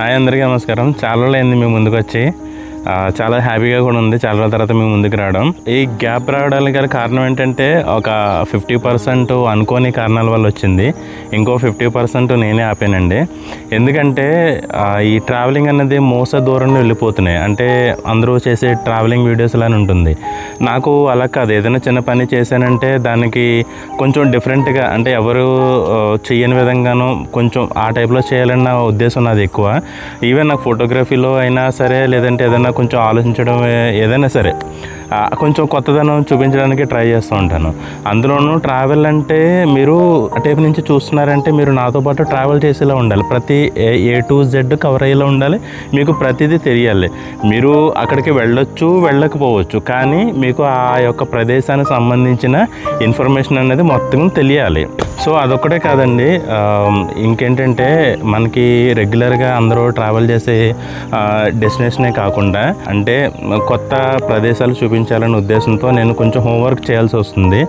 Hi అందరికీ నమస్కారం. చాలా రోజులైంది అయింది మీ ముందుకు వచ్చి చాలా హ్యాపీగా కూడా ఉంది. చాలా రోజుల తర్వాత మేము ముందుకు రావడం. ఈ గ్యాప్ రావడానికి గల కారణం ఏంటంటే ఒక ఫిఫ్టీ పర్సెంట్ అనుకోని కారణాల వల్ల వచ్చింది. ఇంకో ఫిఫ్టీ పర్సెంట్ నేనే ఆపానండి. ఎందుకంటే ఈ ట్రావెలింగ్ అనేది మోస దూరంలో వెళ్ళిపోతున్నాయి. అంటే అందరూ చేసే ట్రావెలింగ్ వీడియోస్ లానే ఉంటుంది. నాకు అలా కాదు. ఏదైనా చిన్న పని చేశానంటే దానికి కొంచెం డిఫరెంట్గా అంటే ఎవరు చేయని విధంగానూ విధంగాను కొంచెం ఆ టైప్లో చేయాలన్న ఉద్దేశం నాది ఎక్కువ. ఈవెన్ నాకు ఫోటోగ్రఫీలో అయినా సరే లేదంటే ఏదైనా కొంచెం ఆలోచించడం ఏదైనా సరే. కొంచెం కొత్తదనం చూపించడానికి ట్రై చేస్తూ ఉంటాను. అందులోనూ ట్రావెల్ అంటే మీరు అటేపు నుంచి చూస్తున్నారంటే మీరు నాతో పాటు ట్రావెల్ చేసేలా ఉండాలి. ప్రతి ఏ టు జెడ్ కవర్ అయ్యేలా ఉండాలి. మీకు ప్రతిదీ తెలియాలి. మీరు అక్కడికి వెళ్ళొచ్చు వెళ్ళకపోవచ్చు. కానీ మీకు ఆ యొక్క ప్రదేశానికి సంబంధించిన ఇన్ఫర్మేషన్ అనేది మొత్తం తెలియాలి. సో అదొక్కటే కాదండి. ఇంకేంటంటే మనకి రెగ్యులర్గా అందరూ ట్రావెల్ చేసే డెస్టినేషనే కాకుండా అంటే కొత్త ప్రదేశాలు చూపించాలనే ఉద్దేశంతో నేను కొంచెం హోంవర్క్ చేయాల్సి వస్తుంది.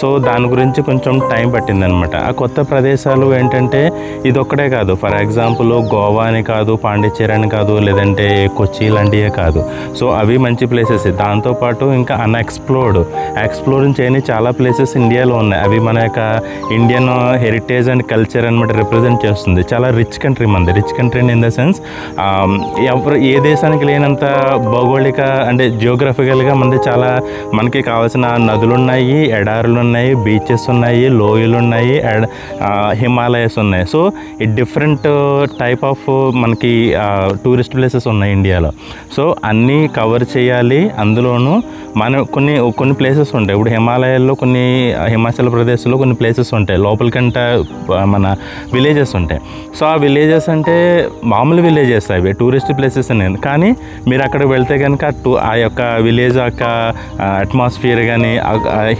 సో దాని గురించి కొంచెం టైం పట్టిందనమాట. ఆ కొత్త ప్రదేశాలు ఏంటంటే ఇది ఒక్కటే కాదు. ఫర్ ఎగ్జాంపుల్ గోవా అని కాదు పాండిచ్చేరి అని కాదు లేదంటే కొచ్చి లాంటివే కాదు. సో అవి మంచి ప్లేసెస్. దాంతోపాటు ఇంకా అన్ఎక్స్ప్లోర్డ్. ఎక్స్ప్లోర్ చేయని చాలా ప్లేసెస్ ఇండియాలో ఉన్నాయి. అవి మన యొక్క ఇండియన్ హెరిటేజ్ అండ్ కల్చర్ అనమాట రిప్రజెంట్ చేస్తుంది. చాలా రిచ్ కంట్రీ మనది rich country in the sense ఎవరు ఏ దేశానికి లేనంత భౌగోళిక అంటే జియోగ్రఫికల్గా మంది చాలా మనకి కావాల్సిన నదులు ఉన్నాయి ఎడారులు ఉన్నాయి బీచెస్ ఉన్నాయి లోయలు ఉన్నాయి. ఎడ హిమాలయస్ ఉన్నాయి సో ఈ డిఫరెంట్ టైప్ ఆఫ్ మనకి టూరిస్ట్ ప్లేసెస్ ఉన్నాయి ఇండియాలో సో అన్నీ కవర్ చేయాలి. అందులోనూ మన కొన్ని కొన్ని ప్లేసెస్ ఉంటాయి. ఇప్పుడు హిమాలయాల్లో కొన్ని హిమాచల్ ప్రదేశ్లో కొన్ని ప్లేసెస్ ఉంటాయి. లోపలికంట మన విలేజెస్ ఉంటాయి. సో ఆ విలేజెస్ అంటే మామూలు విలేజెస్ అవి టూరిస్ట్ ప్లేసెస్ అనేది కానీ మీరు అక్కడికి వెళ్తే కనుక టూ ఆ యొక్క విలేజ్ యొక్క అట్మాస్ఫియర్ కానీ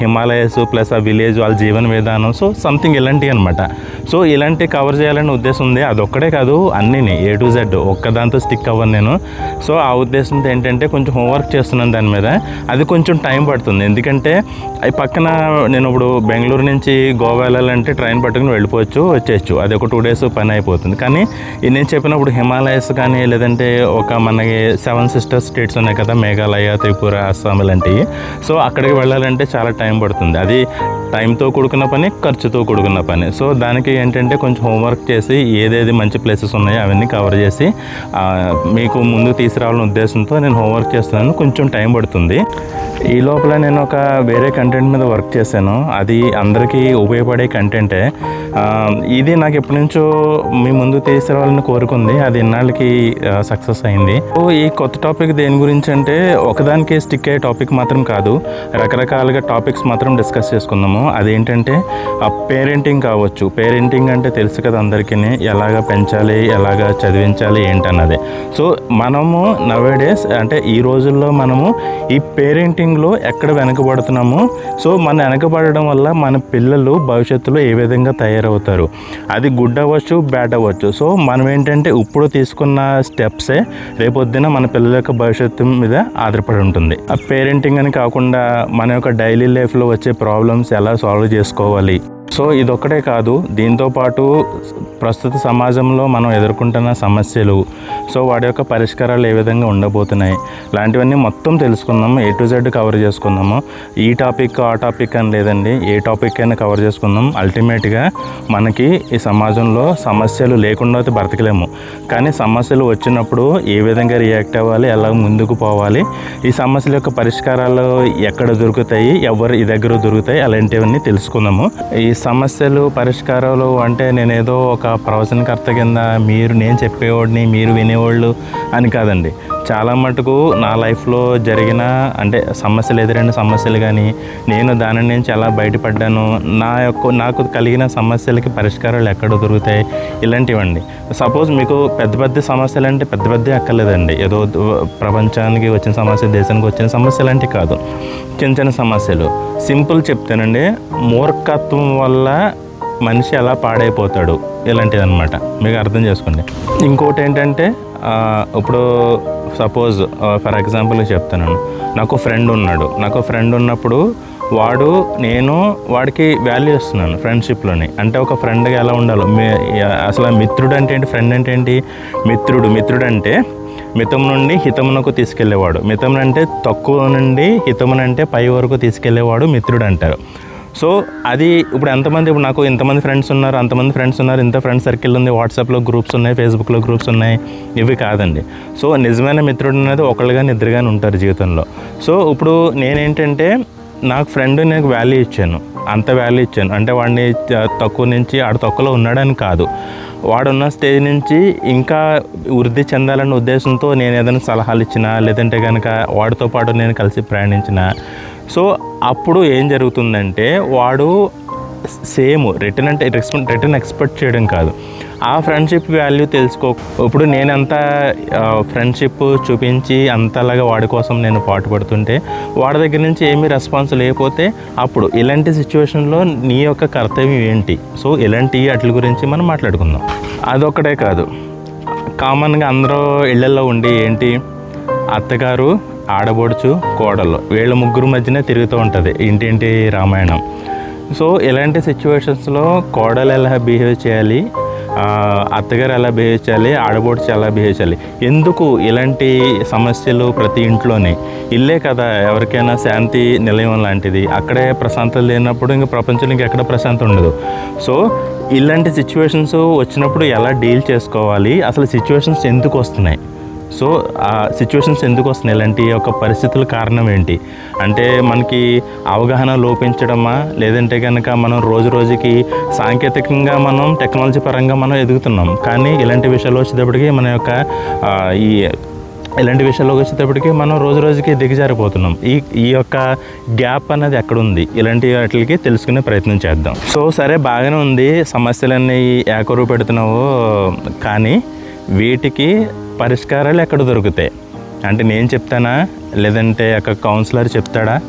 హిమాలయస్ ప్లస్ ఆ విలేజ్ వాళ్ళ జీవన విధానం సో సంథింగ్ ఇలాంటివి అనమాట సో ఇలాంటి కవర్ చేయాలనే ఉద్దేశం ఉంది. అదొక్కడే కాదు అన్నీని ఏ టు జెడ్ ఒక్కదాంతో స్టిక్ అవ్వను నేను. సో ఆ ఉద్దేశంతో ఏంటంటే కొంచెం హోంవర్క్ చేస్తున్నాను దాని మీద. అది కొంచెం టైం పడుతుంది. ఎందుకంటే పక్కన నేను ఇప్పుడు బెంగళూరు నుంచి గోవా వెళ్ళాలంటే ట్రైన్ పట్టుకుని వెళ్ళిపోవచ్చు వచ్చేయచ్చు. అది ఒక టూ డేస్ పని అయిపోతుంది. కానీ నేను చెప్పినప్పుడు హిమాలయస్ కానీ లేదంటే ఒక మనకి సెవెన్ సిస్టర్స్ స్టేట్స్ ఉన్నాయి కదా మేఘాలయ త్రిపుర అస్సాం లాంటివి సో అక్కడికి వెళ్ళాలంటే చాలా టైం పడుతుంది. అది టైంతో కూడుకున్న పని ఖర్చుతో కూడుకున్న పని. సో దానికి ఏంటంటే కొంచెం హోంవర్క్ చేసి ఏదేది మంచి ప్లేసెస్ ఉన్నాయో అవన్నీ కవర్ చేసి మీకు ముందు తీసుకురావాలనే ఉద్దేశంతో నేను హోంవర్క్ చేస్తున్నాను. కొంచెం టైం పడుతుంది. ఈ లోపల నేను ఒక వేరే కంటెంట్ మీద వర్క్ చేశాను. అది అందరికీ ఉపయోగపడే కంటెంటే ఆ, ఇది నాకు ఎప్పటి నుంచో మీ ముందు తీసుకురావాలని కోరుకుంది. అది ఇన్నాళ్ళకి సక్సెస్ అయింది. సో ఈ కొత్త టాపిక్ దేని గురించి అంటే ఒకదానికి స్టిక్ అయ్యే టాపిక్ మాత్రం కాదు. రకరకాలుగా టాపిక్స్ మాత్రం డిస్కస్ చేసుకుందాము. అదేంటంటే పేరెంటింగ్ కావచ్చు. పేరెంటింగ్ అంటే తెలుసు కదా అందరికీ ఎలాగ పెంచాలి ఎలాగ చదివించాలి ఏంటన్నది. సో మనము నవేడేస్ అంటే ఈ రోజుల్లో మనము ఈ పేరెంటింగ్లో ఎక్కడ వెనకబడుతున్నాము? సో మన వెనకబడడం వల్ల మన పిల్లలు భవిష్యత్తులో ఏ విధంగా తయారు తయారవుతారు. అది గుడ్ అవ్వచ్చు బ్యాడ్ అవ్వచ్చు. సో మనం ఏంటంటే ఇప్పుడు తీసుకున్న స్టెప్సే రేపొద్దున మన పిల్లల యొక్క భవిష్యత్తు మీద ఆధారపడి ఉంటుంది. ఆ పేరెంటింగ్ అని కాకుండా మన యొక్క డైలీ లైఫ్లో వచ్చే ప్రాబ్లమ్స్ ఎలా సాల్వ్ చేసుకోవాలి? సో ఇదొక్కటే కాదు దీంతో పాటు ప్రస్తుత సమాజంలో మనం ఎదుర్కొంటున్న సమస్యలు సో వాటి యొక్క పరిష్కారాలు ఏ విధంగా ఉండబోతున్నాయి? లాంటివన్నీ మొత్తం తెలుసుకుందాము. ఏ టు జెడ్ కవర్ చేసుకుందాము. ఈ టాపిక్ ఆ టాపిక్ అని లేదండి. ఏ టాపిక్ అయినా కవర్ చేసుకుందాం. అల్టిమేట్గా మనకి ఈ సమాజంలో సమస్యలు లేకుండా అయితే బ్రతకలేము. కానీ సమస్యలు వచ్చినప్పుడు ఏ విధంగా రియాక్ట్ అవ్వాలి? ఎలా ముందుకు పోవాలి? ఈ సమస్యల యొక్క పరిష్కారాలు ఎక్కడ దొరుకుతాయి? ఎవరు ఈ దగ్గర దొరుకుతాయి? అలాంటివన్నీ తెలుసుకుందాము. ఈ సమస్యలు పరిష్కారాలు అంటే నేను ఏదో ఒక ప్రవచనకర్త కింద మీరు నేను చెప్పేవాడిని మీరు వినేవాళ్ళు అని కాదండి. చాలా మటుకు నా లైఫ్లో జరిగిన అంటే సమస్యలు ఎదురైన సమస్యలు కానీ నేను దాని నుంచి ఎలా బయటపడ్డాను నా యొక్క నాకు కలిగిన సమస్యలకి పరిష్కారాలు ఎక్కడ దొరుకుతాయి ఇలాంటివండి. సపోజ్ మీకు పెద్ద పెద్ద సమస్యలు అంటే పెద్ద పెద్ద అక్కర్లేదండి ఏదో ప్రపంచానికి వచ్చిన సమస్య దేశానికి వచ్చిన సమస్యలు అంటే కాదు. చిన్న చిన్న సమస్యలు. సింపుల్ చెప్తానండి. మూర్ఖత్వం వల్ల మనిషి ఎలా పాడైపోతాడు. ఇలాంటిది అనమాట మీకు అర్థం చేసుకోండి. ఇంకోటి ఏంటంటే ఇప్పుడు సపోజ్ ఫర్ ఎగ్జాంపుల్ చెప్తాను నాకు ఫ్రెండ్ ఉన్నాడు. నాకు ఫ్రెండ్ ఉన్నప్పుడు వాడు నేను వాడికి వాల్యూ ఇస్తున్నాను ఫ్రెండ్షిప్లోని. అంటే ఒక ఫ్రెండ్గా ఎలా ఉండాలో. మీ అసలు మిత్రుడు అంటే ఏంటి? ఫ్రెండ్ అంటే ఏంటి? మిత్రుడు. మిత్రుడు అంటే మితం నుండి హితమునకు తీసుకెళ్ళేవాడు మితం అంటే తక్కువ నుండి హితమునంటే పై వరకు తీసుకెళ్ళేవాడు మిత్రుడు అంటారు సో అది ఇప్పుడు ఎంతమంది ఇప్పుడు నాకు ఇంతమంది ఫ్రెండ్స్ ఉన్నారు అంతమంది ఫ్రెండ్స్ ఉన్నారు ఇంత ఫ్రెండ్ సర్కిల్ ఉంది వాట్సాప్లో గ్రూప్స్ ఉన్నాయి ఫేస్బుక్లో గ్రూప్స్ ఉన్నాయి ఇవి కాదండి. సో నిజమైన మిత్రుడు అనేది ఒకళ్ళు కానీ ఇద్దరు కానీ ఉంటారు జీవితంలో. సో ఇప్పుడు నేనేంటంటే నాకు ఫ్రెండ్ నాకు వాల్యూ ఇచ్చాను. అంత వాల్యూ ఇచ్చాను. అంటే వాడిని తక్కువ నుంచి ఆడ తక్కువలో ఉన్నాడని కాదు. వాడున్న స్టేజ్ నుంచి ఇంకా వృద్ధి చెందాలన్న ఉద్దేశంతో నేను ఏదైనా సలహాలు ఇచ్చినా లేదంటే కనుక వాడితో పాటు నేను కలిసి ప్రయాణించినా సో అప్పుడు ఏం జరుగుతుందంటే వాడు సేమ్ రిటర్న్ అంటే రిటర్న్ ఎక్స్పెక్ట్ చేయడం కాదు. ఆ ఫ్రెండ్షిప్ వాల్యూ తెలుసుకో ఇప్పుడు నేను ఫ్రెండ్షిప్ చూపించి అంతలాగా వాడి కోసం నేను పాటుపడుతుంటే వాడి దగ్గర నుంచి ఏమీ రెస్పాన్స్ లేకపోతే అప్పుడు ఇలాంటి సిచ్యువేషన్లో నీ యొక్క కర్తవ్యం ఏంటి? సో ఇలాంటి వాటి గురించి మనం మాట్లాడుకుందాం. అదొక్కటే కాదు. కామన్గా అందరూ ఇళ్ళలో ఉండి ఏంటి? అత్తగారు ఆడబడుచు కోడలు. వీళ్ళ ముగ్గురు మధ్యనే తిరుగుతూ ఉంటుంది. ఇంటింటి రామాయణం. సో ఇలాంటి సిచ్యువేషన్స్లో కోడలు ఎలా బిహేవ్ చేయాలి? అత్తగారు ఎలా బిహేవ్ చేయాలి? ఆడబోడ్చి ఎలా బిహేవ్ చేయాలి? ఎందుకు ఇలాంటి సమస్యలు ప్రతి ఇంట్లోనే? ఇల్లే కదా ఎవరికైనా శాంతి నిలయం లాంటిది. అక్కడే ప్రశాంతత లేనప్పుడు ఇంకా ప్రపంచంలో ఇంకెక్కడ ప్రశాంతం ఉండదు. సో ఇలాంటి సిచ్యువేషన్స్ వచ్చినప్పుడు ఎలా డీల్ చేసుకోవాలి? అసలు సిచ్యువేషన్స్ ఎందుకు వస్తున్నాయి? సో ఆ సిచ్యువేషన్స్ ఎందుకు వస్తున్నాయి? ఇలాంటి యొక్క పరిస్థితుల కారణం ఏంటి? అంటే మనకి అవగాహన లోపించడమా? లేదంటే కనుక మనం రోజు రోజుకి సాంకేతికంగా మనం టెక్నాలజీ పరంగా మనం ఎదుగుతున్నాం. కానీ ఇలాంటి విషయాలు వచ్చేటప్పటికి మన యొక్క ఈ ఇలాంటి విషయాల్లోకి వచ్చేటప్పటికి మనం రోజు రోజుకి దిగజారిపోతున్నాం. ఈ ఈ యొక్క గ్యాప్ అనేది ఎక్కడుంది? ఇలాంటి వాటికి తెలుసుకునే ప్రయత్నం చేద్దాం. సో సరే బాగానే ఉంది. సమస్యలన్నీ ఏకరువు పెడుతున్నావు కానీ వీటికి పరిష్కారాలు ఎక్కడ దొరుకుతాయి? అంటే నేను చెప్తానా? లేదంటే అక్కడ కౌన్సిలర్ చెప్తాడా?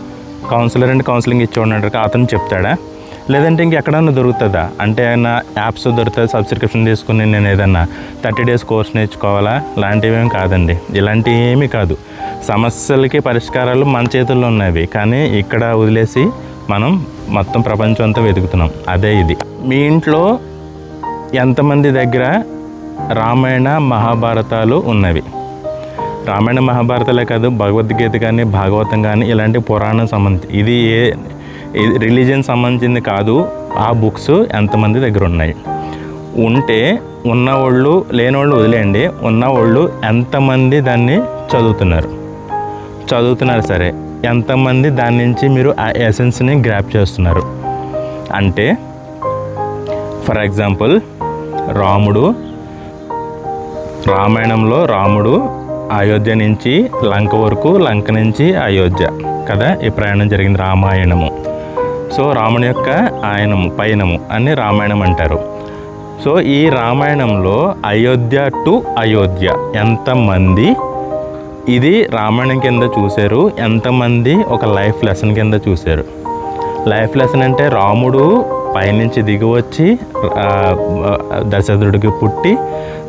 కౌన్సిలర్ అంటే కౌన్సిలింగ్ ఇచ్చి ఉన్నాడు అతను చెప్తాడా? లేదంటే ఇంకెక్కడన్నా దొరుకుతుందా? అంటే ఏమైనా యాప్స్ దొరుకుతుంది సబ్స్క్రిప్షన్ తీసుకుని నేను ఏదన్నా థర్టీ డేస్ కోర్స్ నేర్చుకోవాలా? లాంటివి ఏమి కాదండి. ఇలాంటివి ఏమీ కాదు. సమస్యలకి పరిష్కారాలు మన చేతుల్లో ఉన్నవి. కానీ ఇక్కడ వదిలేసి మనం మొత్తం ప్రపంచం అంతా వెతుకుతున్నాం. అదే ఇది. మీ ఇంట్లో ఎంతమంది దగ్గర రామాయణ మహాభారతాలు ఉన్నవి. రామాయణ మహాభారతాలే కాదు భగవద్గీత కానీ భాగవతం కానీ ఇలాంటి పురాణం సంబంధించి ఇది ఏ రిలీజియన్ సంబంధించింది కాదు ఆ బుక్స్ ఎంతమంది దగ్గర ఉన్నాయి. ఉంటే ఉన్నవాళ్ళు లేనివాళ్ళు వదిలేయండి ఉన్నవాళ్ళు ఎంతమంది దాన్ని చదువుతున్నారు? చదువుతున్నారు సరే ఎంతమంది దాని నుంచి మీరు ఆ ఎసెన్స్ని గ్రాప్ చేస్తున్నారు? అంటే ఫర్ ఎగ్జాంపుల్ రాముడు రామాయణంలో రాముడు అయోధ్య నుంచి లంక వరకు లంక నుంచి అయోధ్య. కదా ఈ ప్రయాణం జరిగింది రామాయణము. సో రాముని యొక్క ఆయనము పయనము అని రామాయణం అంటారు. సో ఈ రామాయణంలో అయోధ్య టు అయోధ్య ఎంతమంది ఇది రామాయణం కింద చూశారు ఎంతమంది ఒక లైఫ్ లెసన్ కింద చూశారు. లైఫ్ లెసన్ అంటే రాముడు పైనుంచి దిగివచ్చి దశరథుడికి పుట్టి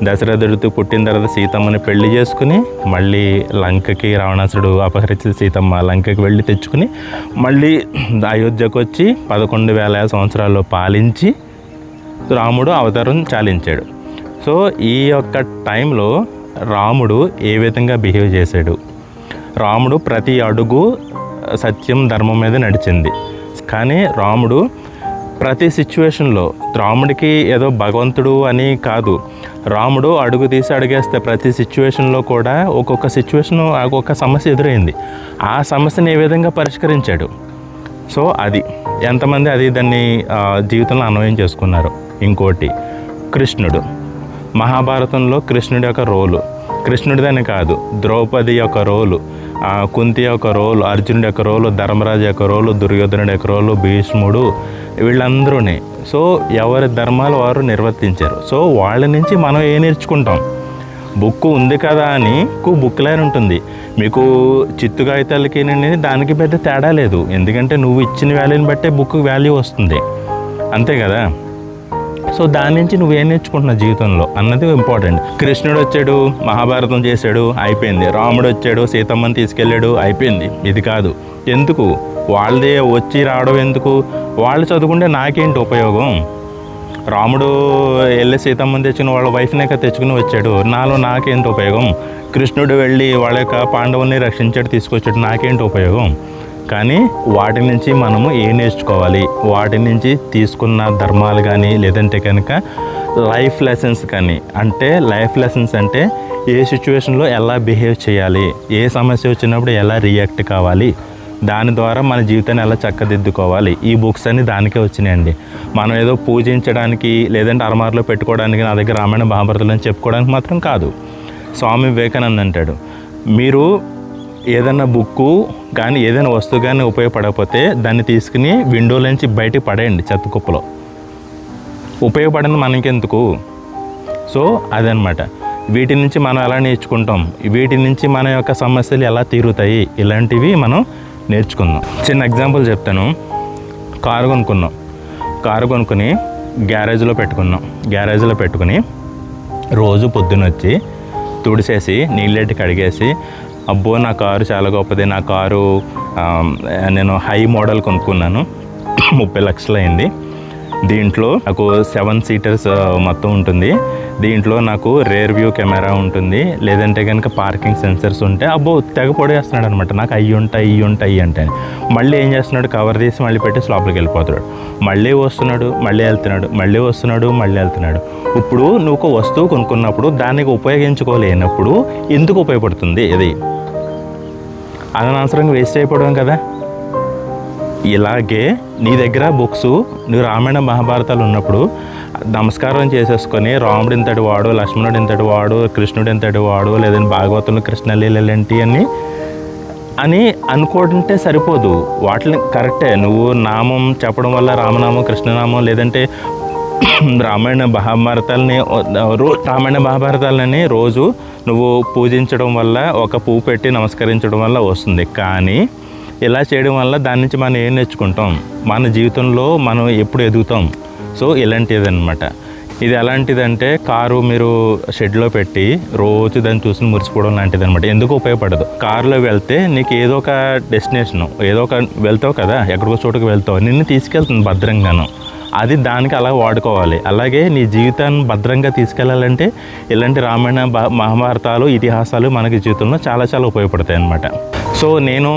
దశరథుడితో పుట్టిన తర్వాత సీతమ్మని పెళ్ళి చేసుకుని మళ్ళీ లంకకి రావణాసుడు అపహరించిన సీతమ్మ లంకకి వెళ్ళి తెచ్చుకుని మళ్ళీ అయోధ్యకు వచ్చి పదకొండు వేల సంవత్సరాలు పాలించి రాముడు అవతారం చాలించాడు. సో ఈ యొక్క టైంలో రాముడు ఏ విధంగా బిహేవ్ చేశాడు? రాముడు ప్రతి అడుగు సత్యం ధర్మం మీద నడిచింది. కానీ రాముడు ప్రతి సిచ్యువేషన్లో రాముడికి ఏదో భగవంతుడు అని కాదు. రాముడు అడుగు తీసి అడిగేస్తే ప్రతి సిచ్యువేషన్లో కూడా ఒక్కొక్క సిచ్యువేషన్ ఒక్కొక్క సమస్య ఎదురైంది. ఆ సమస్యను ఏ విధంగా పరిష్కరించాడు? సో అది. ఎంతమంది అది దాన్ని జీవితంలో అన్వయం చేసుకున్నారు? ఇంకోటి కృష్ణుడు. మహాభారతంలో కృష్ణుడి యొక్క రోలు. కృష్ణుడిదని కాదు ద్రౌపది యొక్క రోలు. ఆ, కుంతి యొక్క రోలు అర్జునుడి యొక్క రోలు ధర్మరాజు యొక్క రోలు దుర్యోధనుడి యొక్క రోలు భీష్ముడు వీళ్ళందరూనే. సో ఎవరి ధర్మాలు వారు నిర్వర్తించారు. సో వాళ్ళ నుంచి మనం ఏ నేర్చుకుంటాం? బుక్ ఉంది కదా అని బుక్ లైన్ ఉంటుంది. మీకు చిత్తు కాగితాలకి దానికి పెద్ద తేడా లేదు. ఎందుకంటే నువ్వు ఇచ్చిన వాల్యూని బట్టే బుక్ వాల్యూ వస్తుంది. అంతే కదా? సో దాని నుంచి నువ్వేం నేర్చుకుంటున్నావు జీవితంలో? అన్నది ఇంపార్టెంట్ కృష్ణుడు వచ్చాడు మహాభారతం చేశాడు అయిపోయింది. రాముడు వచ్చాడు సీతమ్మని తీసుకెళ్ళాడు అయిపోయింది. ఇది కాదు. ఎందుకు? వాళ్ళదే వచ్చి రావడం ఎందుకు? వాళ్ళు చదువుకుంటే నాకేంటి ఉపయోగం? రాముడు వెళ్ళి సీతమ్మని తెచ్చుకుని వాళ్ళ వైఫ్నే కదా తెచ్చుకుని వచ్చాడు. నాలో నాకేంటి ఉపయోగం? కృష్ణుడు వెళ్ళి వాళ్ళ యొక్క పాండవుల్ని రక్షించాడు తీసుకొచ్చాడు. నాకేంటి ఉపయోగం? కానీ వాటి నుంచి మనము ఏం నేర్చుకోవాలి? వాటి నుంచి తీసుకున్న ధర్మాలు కానీ లేదంటే కనుక లైఫ్ లెసన్స్ కానీ అంటే లైఫ్ లెసన్స్ అంటే ఏ సిచ్యువేషన్లో ఎలా బిహేవ్ చేయాలి? ఏ సమస్య వచ్చినప్పుడు ఎలా రియాక్ట్ కావాలి? దాని ద్వారా మన జీవితాన్ని ఎలా చక్కదిద్దుకోవాలి? ఈ బుక్స్ అన్ని దానికే వచ్చినాయండి. మనం ఏదో పూజించడానికి లేదంటే అరమార్లో పెట్టుకోవడానికి నా దగ్గర రామాయణ మహాభారతాలు అని చెప్పుకోవడానికి మాత్రం కాదు. స్వామి వివేకానంద అంటాడు మీరు ఏదైనా బుక్కు కానీ ఏదైనా వస్తువు కానీ ఉపయోగపడకపోతే దాన్ని తీసుకుని విండోలోంచి బయటికి పడేయండి చెత్త కుప్పలో. ఉపయోగపడింది మనకెందుకు? సో అదనమాట వీటి నుంచి మనం ఎలా నేర్చుకుంటాం? వీటి నుంచి మన యొక్క సమస్యలు ఎలా తీరుతాయి? ఇలాంటివి మనం నేర్చుకుందాం. చిన్న ఎగ్జాంపుల్ చెప్తాను. కారు కొనుక్కున్నాం. కారు కొనుక్కొని గ్యారేజ్లో పెట్టుకున్నాం. గ్యారేజ్లో పెట్టుకుని రోజు పొద్దున వచ్చి తుడిసేసి నీళ్ళెట్టి కడిగేసి అబ్బో నా కారు చాలా గొప్పది. నా కారు నేను హై మోడల్ కొనుక్కున్నాను. ముప్పై లక్షలైంది అయింది. దీంట్లో నాకు సెవెన్ సీటర్స్ మొత్తం ఉంటుంది. దీంట్లో నాకు రేర్ వ్యూ కెమెరా ఉంటుంది. లేదంటే కనుక పార్కింగ్ సెన్సర్స్ ఉంటే అబ్బో తెగ పొడేస్తున్నాడు అనమాట నాకు అయ్యి ఉంటాయి ఇవి ఉంటాయి అంటే. మళ్ళీ ఏం చేస్తున్నాడు? కవర్ తీసి మళ్ళీ పెట్టి లోపలికి వెళ్ళిపోతున్నాడు. మళ్ళీ వస్తున్నాడు మళ్ళీ వెళ్తున్నాడు మళ్ళీ వస్తున్నాడు మళ్ళీ వెళ్తున్నాడు. ఇప్పుడు నువ్వు ఒక వస్తువు కొనుక్కున్నప్పుడు దానికి ఉపయోగించుకోలేనప్పుడు ఎందుకు ఉపయోగపడుతుంది ఇది? అనవసరంగా వేస్ట్ అయిపోవడం కదా? ఇలాగే నీ దగ్గర బుక్స్ నువ్వు రామాయణ మహాభారతాలు ఉన్నప్పుడు నమస్కారం చేసేసుకొని రాముడు ఇంతటి వాడు లక్ష్మణుడు ఇంతటి వాడు కృష్ణుడు ఇంతటి వాడు లేదంటే భాగవతంలో కృష్ణలీలంటి అని అని అనుకుంటే సరిపోదు. వాటిని కరెక్టే. నువ్వు నామం చెప్పడం వల్ల రామనామం కృష్ణనామం లేదంటే రామాయణ మహాభారతాలని రామాయణ మహాభారతాలని రోజు నువ్వు పూజించడం వల్ల ఒక పువ్వు పెట్టి నమస్కరించడం వల్ల వస్తుంది. కానీ ఇలా చేయడం వల్ల దాని నుంచి మనం ఏం నేర్చుకుంటాం? మన జీవితంలో మనం ఎప్పుడు ఎదుగుతాం? సో ఇలాంటిది అనమాట ఇది ఎలాంటిదంటే కారు మీరు షెడ్లో పెట్టి రోజు దాన్ని చూసి మురిసిపోవడం లాంటిది అనమాట ఎందుకు ఉపయోగపడదు? కారులో వెళ్తే నీకు ఏదో ఒక డెస్టినేషన్ ఏదో ఒక వెళ్తావు కదా ఎక్కడికో చోటుకు వెళ్తావు. నిన్ను తీసుకెళ్తుంది భద్రంగాను. అది దానికి అలా వాడుకోవాలి. అలాగే నీ జీవితాన్ని భద్రంగా తీసుకెళ్ళాలంటే ఇలాంటి రామాయణ భా- మహాభారతాలు ఇతిహాసాలు మనకి జీవితంలో చాలా చాలా ఉపయోగపడతాయి అన్నమాట. సో నేను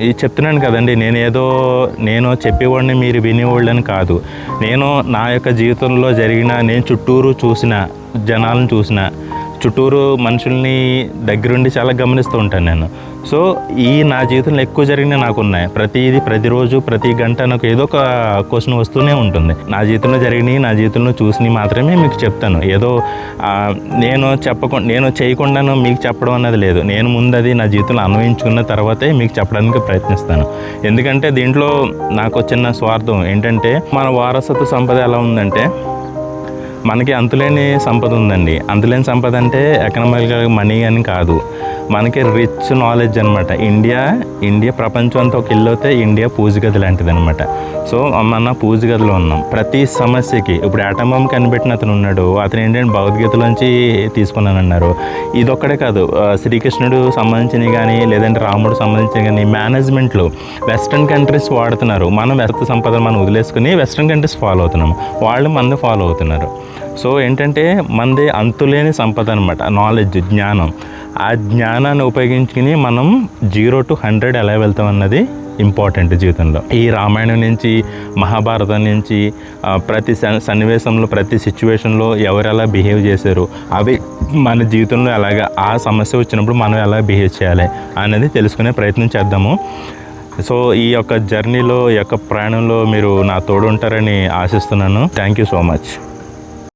ఇది చెప్తున్నాను కదండి నేను ఏదో నేను చెప్పేవాడిని మీరు వినేవాళ్ళని కాదు. నేను నా యొక్క జీవితంలో జరిగిన నేను చుట్టూరు చూసిన జనాలను చూసిన చుట్టూరు మనుషుల్ని దగ్గరుండి చాలా గమనిస్తూ ఉంటాను నేను. సో ఈ నా జీవితంలో ఎక్కువ జరిగిన నాకు ఉన్నాయి ప్రతిది ప్రతిరోజు ప్రతి గంట నాకు ఏదో ఒక క్వశ్చన్ వస్తూనే ఉంటుంది. నా జీవితంలో జరిగినవి నా జీవితంలో చూసినవి మాత్రమే మీకు చెప్తాను. ఏదో నేను చెప్పకుండా నేను చేయకుండాను మీకు చెప్పడం అన్నది లేదు. నేను ముందు అది నా జీవితంలో అన్వయించుకున్న తర్వాతే మీకు చెప్పడానికి ప్రయత్నిస్తాను. ఎందుకంటే దీంట్లో నాకు చిన్న స్వార్థం ఏంటంటే మన వారసత్వ సంపద ఎలా ఉందంటే మనకి అంతులేని సంపద ఉందండి. అంతులేని సంపద అంటే ఎకనామిక్గా మనీ అని కాదు. మనకి రిచ్ నాలెడ్జ్ అనమాట ఇండియా ఇండియా ప్రపంచం అంతా ఒక ఇల్లు అయితే ఇండియా పూజగది లాంటిది అనమాట సో మన పూజగదిలో ఉన్నాం. ప్రతి సమస్యకి ఇప్పుడు ఆటంబం కనిపెట్టిన అతను ఉన్నాడు. అతను ఏంటంటే భగవద్గీతలోంచి తీసుకున్నానన్నారు. ఇదొక్కడే కాదు. శ్రీకృష్ణుడు సంబంధించినవి కానీ లేదంటే రాముడు సంబంధించినవి కానీ మేనేజ్మెంట్లో వెస్ట్రన్ కంట్రీస్ వాడుతున్నారు. మనం వ్యర్థ సంపదను మనం వదిలేసుకుని వెస్ట్రన్ కంట్రీస్ ఫాలో అవుతున్నాము. వాళ్ళు మంది ఫాలో అవుతున్నారు. సో ఏంటంటే మనది అంతులేని సంపద అనమాట నాలెడ్జ్ జ్ఞానం. ఆ జ్ఞానాన్ని ఉపయోగించుకుని మనం జీరో టు హండ్రెడ్ ఎలా వెళ్తాం అన్నది ఇంపార్టెంట్ జీవితంలో. ఈ రామాయణం నుంచి మహాభారతం నుంచి ప్రతి సన్నివేశంలో ప్రతి సిచ్యువేషన్లో ఎవరు ఎలా బిహేవ్ చేశారు అవి మన జీవితంలో ఎలాగ ఆ సమస్య వచ్చినప్పుడు మనం ఎలా బిహేవ్ చేయాలి అనేది తెలుసుకునే ప్రయత్నం చేద్దాము. సో ఈ యొక్క జర్నీలో ఈ యొక్క ప్రయాణంలో మీరు నా తోడు ఉంటారని ఆశిస్తున్నాను. Thank you so much.